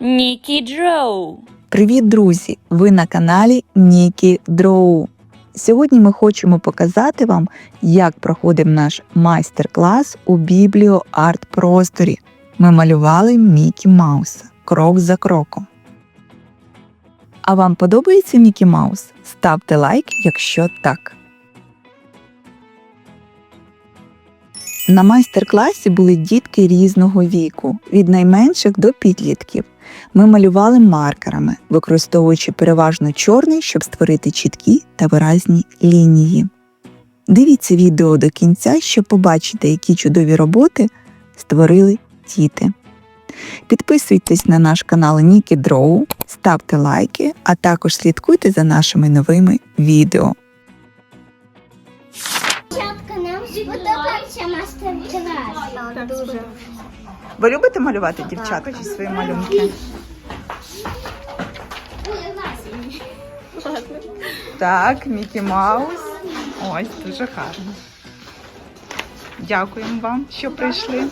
Нікі Дроу. Привіт, друзі! Ви на каналі Нікі Дроу. Сьогодні ми хочемо показати вам, як проходив наш майстер-клас у бібліо-арт просторі. Ми малювали Мікі Мауса крок за кроком. А вам подобається Мікі Маус? Ставте лайк, якщо так. На майстер-класі були дітки різного віку, від найменших до підлітків. Ми малювали маркерами, використовуючи переважно чорний, щоб створити чіткі та виразні лінії. Дивіться відео до кінця, щоб побачити, які чудові роботи створили діти. Підписуйтесь на наш канал Нікі Дроу, ставте лайки, а також слідкуйте за нашими новими відео. Сподобався мастер-клас. Дуже. Ви любите малювати дівчатка свої малюнки? Так, Мікі Маус. Ось дуже гарно. Дякуємо вам, що прийшли.